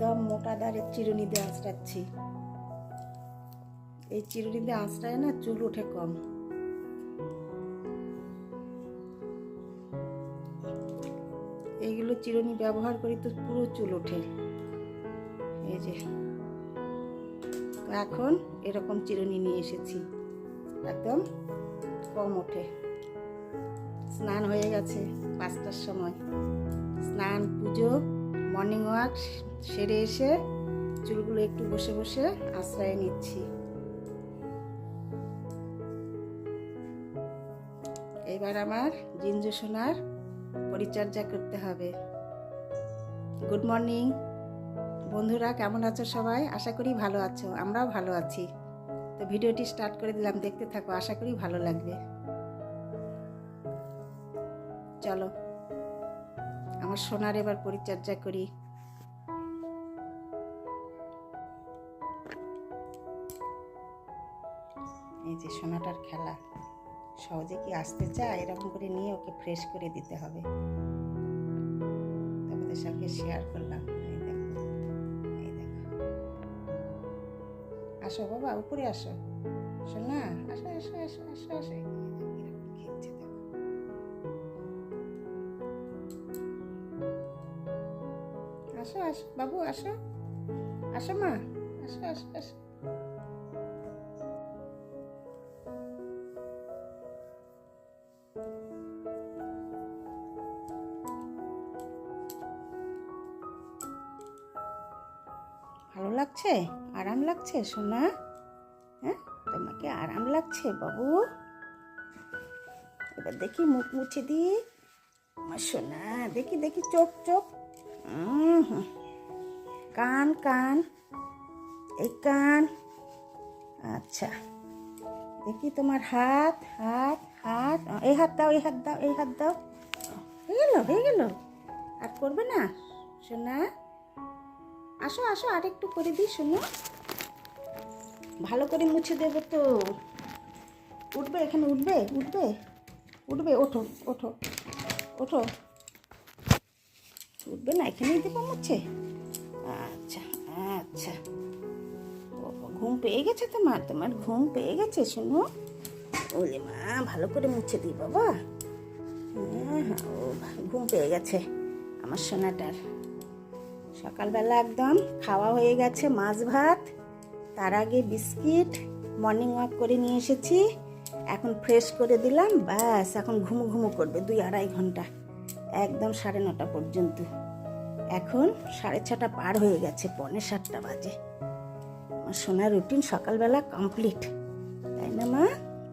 একদম মোটা দাঁড়ের চিরুনি দিয়ে আঁচড়াচ্ছি। এই চিরুনি দিয়ে আঁচড়ায় না চুল ওঠে কম। এইগুলো চিরুনি ব্যবহার করি তো পুরো চুল ওঠে। এই যে। এখন এরকম চিরুনি নিয়ে এসেছি। একদম কম ওঠে। স্নান হয়ে গেছে পাঁচটার সময়। স্নান, পুজো মর্নিং ওয়াক সেরে এসে চুলগুলো একটু বসে বসে আশ্রয় নিচ্ছি। এবার আমার জিঞ্জু সোনার পরিচর্যা করতে হবে। Good morning. বন্ধুরা, কেমন আছো সবাই? আশা করি ভালো আছো, আমরাও ভালো আছি। তো ভিডিওটি স্টার্ট করে দিলাম, দেখতে থাকো, আশা করি ভালো লাগবে। চলো, আমার সোনার এবার পরিচর্যা করি। এই যে সোনাটার খেলা, সহজে কি আসতে চায়? এরকম করে নিয়ে ওকে ফ্রেশ করে দিতে হবে। তোমাদের সঙ্গে শেয়ার করলাম। এই দেখো এই দেখো। আসো বাবা, উপরে আসো। সোনা আসো আসো আসো আসো আসো। খেলছে দেখো। আসো আসো, বাবু, আসো। আসো মা, আসো আসো আসো। লাগছে? আরাম লাগছে, সোনা? হ্যাঁ? তোমাকে আরাম লাগছে, বাবু? এবার দেখি মুখ মুছে দিই আমার সোনা, দেখি দেখি চোখ চোখ। কান কান। এই কান। আচ্ছা। দেখি তোমার হাত হাত হাত। এই হাত দাও, এই হাত দাও, এই হাত দাও। হয়ে গেল হয়ে গেল। আর করবে না, সোনা? আসো আসো আর একটু করে দিই শোনো। ভালো করে মুছে দেবো তো। উঠবে এখানে উঠবে উঠবে? উঠবে ওঠো ওঠো ওঠো। উঠবে না এখানেই দেবো মুছে? আচ্ছা আচ্ছা। ঘুম পেয়ে গেছে তোমার? তোমার ঘুম পেয়ে গেছে শুনো। ওলে মা ভালো করে মুছে দিই বাবা। হ্যাঁ হ্যাঁ, ও ঘুম পেয়ে গেছে আমার সোনাটার। সকালবেলা একদম খাওয়া হয়ে গেছে মাছ ভাত, তার আগে বিস্কিট মর্নিং ওয়াক করে নিয়ে এসেছি। এখন ফ্রেশ করে দিলাম, ব্যাস, এখন ঘুমু ঘুমু করবে দুই আড়াই ঘণ্টা, একদম সাড়ে নটা পর্যন্ত। এখন সাড়ে ছটা পার হয়ে গেছে, পৌনে সাতটা বাজে। আমার সোনার রুটিন সকালবেলা কমপ্লিট তাই না মা?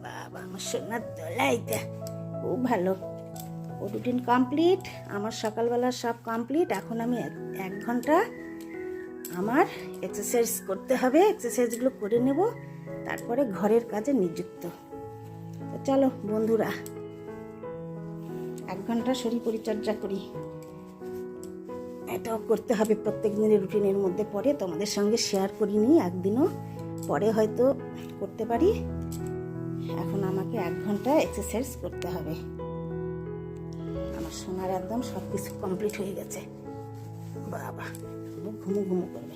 বাবা, আমার সোনার দোলাইটা, খুব ভালো। ও রুটিন কমপ্লিট আমার সকালবেলা সব কমপ্লিট এখন আমি এক- ঘণ্টা আমার এক্সারসাইজ করতে হবে এক্সারসাইজগুলো করে নেব, তারপরে ঘরের কাজে নিযুক্ত। তো চলো বন্ধুরা, এক ঘণ্টা শরীর পরিচর্যা করি। এটাও করতে হবে প্রত্যেক দিনের রুটিনের মধ্যে পরে তোমাদের সঙ্গে শেয়ার করিনি একদিনও, পরে হয়তো করতে পারি। এখন আমাকে এক ঘণ্টা এক্সারসাইজ করতে হবে। আমার সোনার একদম সব কিছু কমপ্লিট হয়ে গেছে। বাবা, ঘুমু ঘুমু করবে।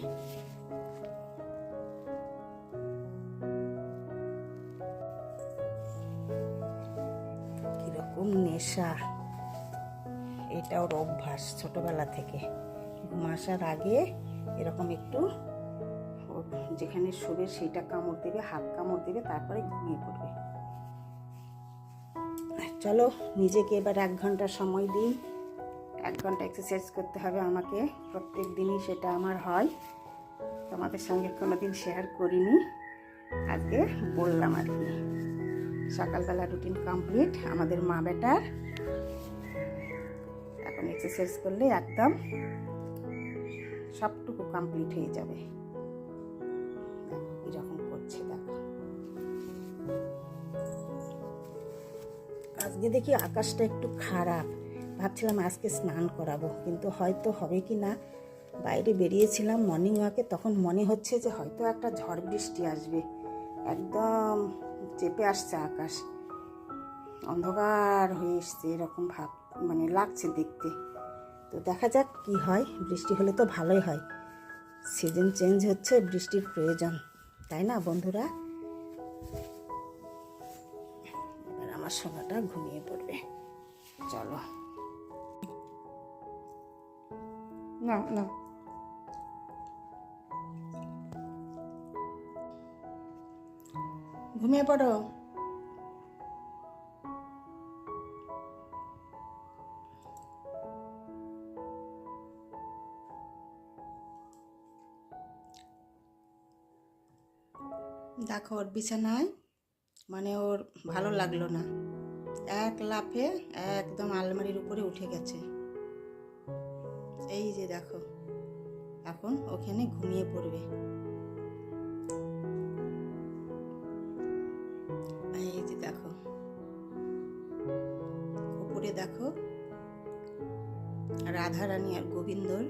কীরকম নেশা। এটা ওর অভ্যাস ছোটবেলা থেকে। ঘুম আসার আগে এরকম একটু যেখানে শোবে সেইটা কামড় দেবে, হাত কামড় দেবে, তারপরে ঘুমিয়ে পড়বে। চলো, নিজেকে এবার এক ঘণ্টা সময় দিই। এক ঘণ্টা এক্সারসাইজ করতে হবে আমাকে। প্রত্যেক দিনই সেটা আমার হয়। তোমাদের সঙ্গে কোনো দিন শেয়ার করিনি। আজকে বললাম আর কি। সকালবেলা রুটিন কমপ্লিট আমাদের মা বেটার। এখন এক্সারসাইজ করলে একদম সবটুকু কমপ্লিট হয়ে যাবে। আজকে দেখি আকাশটা একটু খারাপ। ভাবছিলাম আজকে স্নান করাবো, কিন্তু হয়তো হবে কি না? বাইরে বেরিয়েছিলাম মর্নিং ওয়াকে তখন মনে হচ্ছে যে হয়তো একটা ঝড় বৃষ্টি আসবে। একদম চেপে আসছে আকাশ। অন্ধকার হয়ে এসছে, এরকম ভাব মানে লাগছে দেখতে। তো দেখা যাক কি হয়, বৃষ্টি হলে তো ভালোই হয়। সিজন চেঞ্জ হচ্ছে, বৃষ্টির প্রয়োজন, তাই না বন্ধুরা? সোনাটা ঘুমিয়ে পড়বে। চলো। না না। ঘুমিয়ে পড়ো। দেখো ওর বিছানায় মানে ওর ভালো লাগল না। এক লাফে একদম আলমারির উপরে উঠে গেছে। এই যে দেখো, এখন ওখানে ঘুমিয়ে পড়বে। এই যে দেখো, উপরে দেখো, রাধারানী আর গোবিন্দর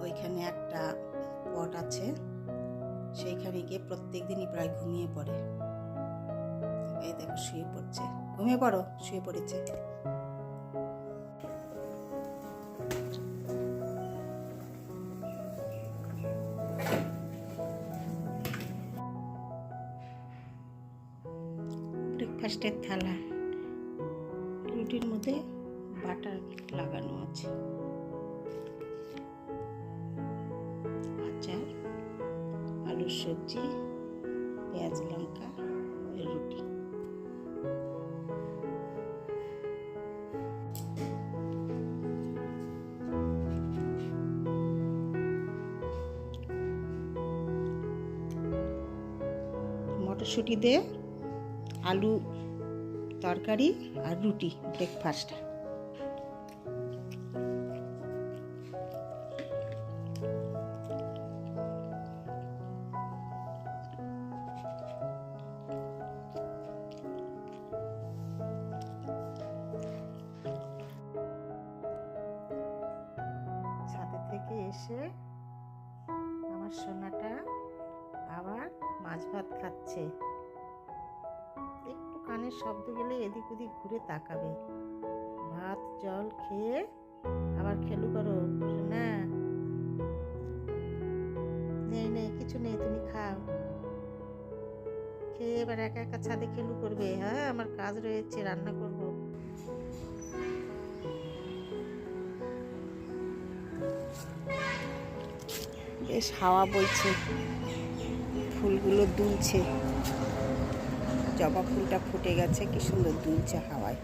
ওইখানে একটা পট আছে, সেইখানে গিয়ে প্রত্যেক দিনই প্রায় ঘুমিয়ে পড়ে। এই দেখো, শুয়ে পড়ছে। ঘুমিয়ে পড়ো, শুয়ে পড়েছে। ব্রেকফাস্টের থালা। রুটির মধ্যে বাটার লাগানো আছে। আচার, আলুর সবজি। মটরশুঁটি দিয়ে আলু তরকারি আর রুটি ব্রেকফাস্ট ছাদে থেকে এসে আমার সোনাটা মাছ ভাত খাচ্ছে। একটু কানের শব্দ গেলে এদিক ওদিক ঘুরে তাকাবে। ভাত, জল খেয়ে আবার খেলু করো। না নেই নেই, কিছু নেই, তুমি খাও। খেয়ে এবার একা একা ছাদে খেলু করবে। হ্যাঁ আমার কাজ রয়েছে, রান্না করব। বেশ হাওয়া বইছে। ফুলগুলো দুলছে। জবা ফুলটা ফুটে গেছে, কি সুন্দর দুলছে হাওয়ায়।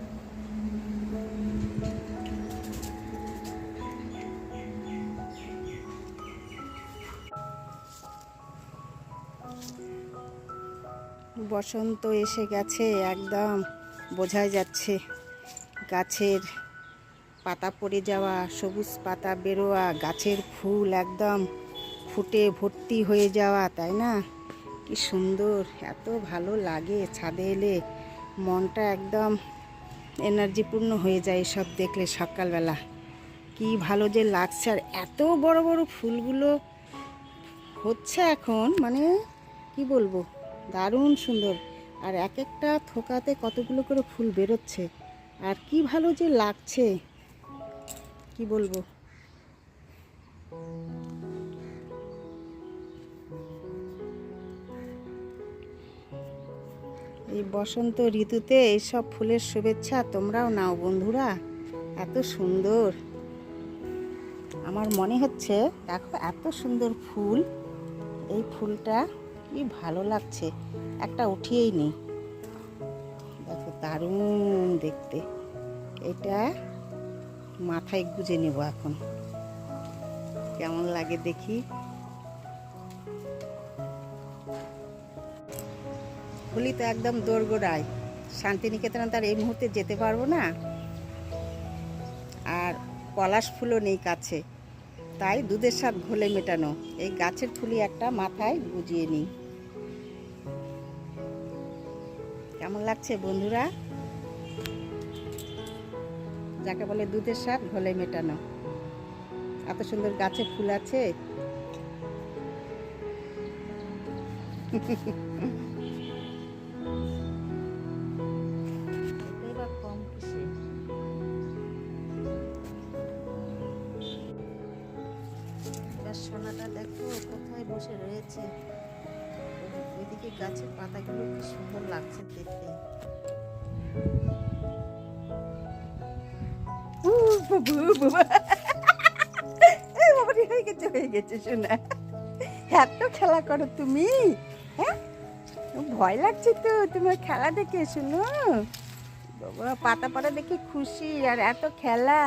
বসন্ত এসে গেছে, একদম বোঝাই যাচ্ছে। গাছের পাতা পড়ে যাওয়া, সবুজ পাতা বেরোয়া, গাছের ফুল একদম ফুটে ভর্তি হয়ে যাওয়া, তাই না? কি সুন্দর, এত ভালো লাগে ছাদে এলে। মনটা একদম এনার্জিপূর্ণ হয়ে যায় এসব দেখলে সকালবেলা। কি ভালো যে লাগছে, আর এত বড় বড় ফুলগুলো হচ্ছে এখন মানে কি বলব, দারুণ সুন্দর। আর এক একটা থোকাতে কতগুলো করে ফুল বেরোচ্ছে, আর কি ভালো যে লাগছে, কি বলব। এই বসন্ত ঋতুতে এইসব ফুলের শুভেচ্ছা তোমরাও নাও বন্ধুরা। এত সুন্দর। আমার মনে হচ্ছে, দেখো এত সুন্দর ফুল। এই ফুলটা কি ভালো লাগছে। একটা উঠিয়েই নেই। দেখো দারুণ দেখতে। এটা মাথায় গুজে নেব এখন। কেমন লাগে দেখি। হলি তো একদম দোরগোড়ায়। শান্তিনিকেতনে তার এই মুহূর্তে যেতে পারব না। আর পলাশ ফুলও নেই কাছে। তাই দুধের স্বাদ ঘোলে মেটানো। এই গাছের ফুলি একটা মাথায় গুজিয়ে নিই। কেমন লাগছে বন্ধুরা? যাকে বলে দুধের স্বাদ ঘোলে মেটানো। এত সুন্দর গাছে ফুল আছে। গাছের পাতাগুলো কি সুন্দর লাগছে দেখতে। হয়ে গেছে হয়ে গেছে শোনা এত খেলা করো তুমি হ্যাঁ? ভয় লাগছে তো তোমার খেলা দেখে শোনো পাতা খুশি, আর এত খেলা।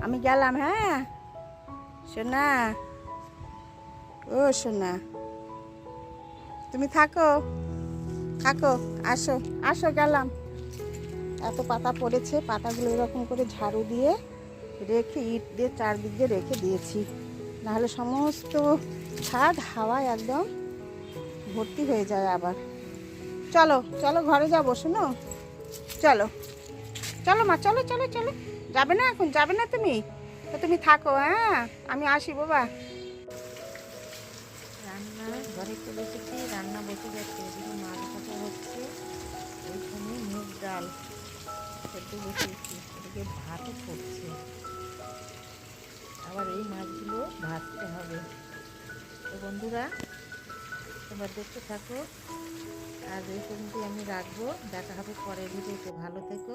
আমি গেলাম হ্যাঁ? সোনা। ও, সোনা। তুমি থাকো। থাকো, আসো। আসো, গেলাম। এত পাতা পড়েছে, পাতাগুলো এরকম করে ঝাড়ু দিয়ে রেখে, ইট দিয়ে চারদিক দিয়ে রেখে দিয়েছি। নাহলে সমস্ত ছাদ হাওয়ায় একদম ভর্তি হয়ে যায় আবার। চলো চলো ঘরে যাব, শোনো? চলো। চলো মা, চলো চলো চলো। যাবে না এখন? যাবে না তুমি? তো তুমি থাকো হ্যাঁ? আমি আসি, বাবা। রান্না ঘরে চলে বসে যাচ্ছে, এদিকে মাছ ভাজা হচ্ছে। ওইখানে মুগ ডাল সেদ্ধ বসিয়েছি, এদিকে ভাতও ফুটছে আবার এই মাছগুলো ভাজতে হবে। তো বন্ধুরা, তোমরা দেখতে থাকো। আর এই পর্যন্তই আমি রাখব। দেখা হবে পরের ভিডিওতে। ভালো থেকো,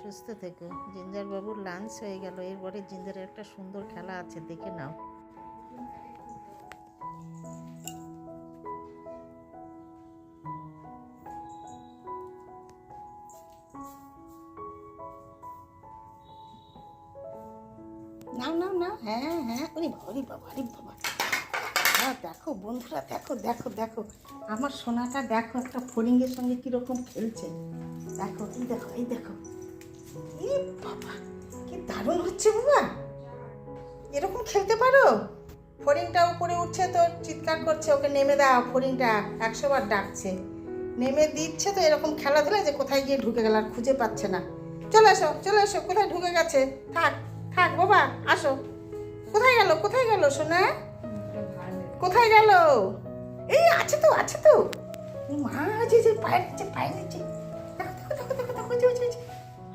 সুস্থ থেকো। জিঞ্জার বাবুর লাঞ্চ হয়ে গেল। এরপরে জিঞ্জারের একটা সুন্দর খেলা আছে, দেখে নাও। নাও নাও নাও হ্যাঁ হ্যাঁ ওরে বাবা ওরে বাবা ওরে বাবা। হ্যাঁ দেখো বন্ধুরা, দেখো দেখো দেখো, আমার সোনাটা দেখো, একটা ফড়িংয়ের সঙ্গে কীরকম খেলছে। দেখো, এই দেখো এই দেখো। এই বাবা, কি দারুণ হচ্ছে বাবা। এরকম খেলতে পারো? ফড়িংটা উপরে উঠছে তো, চিৎকার করছে, ওকে নেমে দাও, ফড়িংটা একশো বার ডাকছে। নেমে দিচ্ছে তো, এরকম খেলাধুলা যে কোথায় গিয়ে ঢুকে গেল আর খুঁজে পাচ্ছে না। চলে এসো চলে এসো, কোথায় ঢুকে গেছে? থাক। থাক বাবা আসো। কোথায় গেল কোথায় গেল সোনা? কোথায় গেল? এই আছে তো আছে তো। মা যে যে পায়ের নিচে পায়ের নিচে।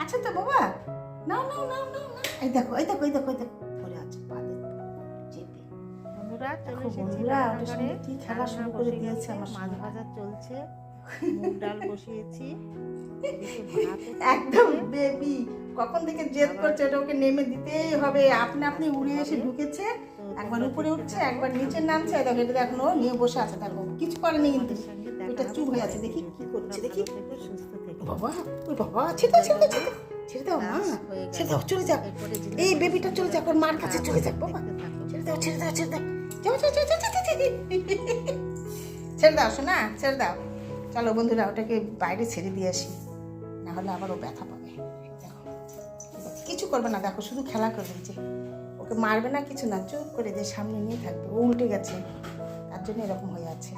আছে তো বাবা? নাও নাও নাও নাও নাও। এই দেখো এই দেখো এই দেখো এই দেখো। পড়ে আছে পা দিয়ে চেপে। বন্ধুরা চলে বন্ধুরা, সঙ্গে কি খেলা শুরু করে দিয়েছে আমার মাছ। ভাজা চলছে মুগ ডাল বসিয়েছি। একদম বেবি কখন থেকে জেদ করছে ওটা ওকে নেমে দিতেই হবে? আপনি আপনি উড়ে এসে ঢুকেছে, একবার উপরে উঠছে, একবার নিচে নামছে। দেখো, এটা দেখো নিয়ে বসে আছে, দেখো। কিছু করেনি কিন্তু। ওইটা চুপ হয়ে আছে, দেখি কি। করছে, দেখি। বাবা ওই বাবা, ছেড়ে ছেড়ে ছেড়ে ছেড়ে দাও, মা। ছেড়ে দাও, চলে জিনিস এই বেবিটা চলে যাক, ওর মার কাছে চলে যাক, বাবা। ছেড়ে দাও ছেড়ে দাও ছেড়ে দাও। যাও যাও যাও যাও। ছেড়ে দাও শোনা ছেড়ে দাও। চলো বন্ধুরা, ওটাকে বাইরে ছেড়ে দিয়ে আসি। না হলে আবার ও ব্যথা পাবে। করবে না, দেখো শুধু খেলা করবে যে ওকে মারবে না কিছু না, চুপ করে যে সামনে নিয়ে থাকবে, ও উল্টে গেছে। তার জন্য এরকম হয়ে আছে।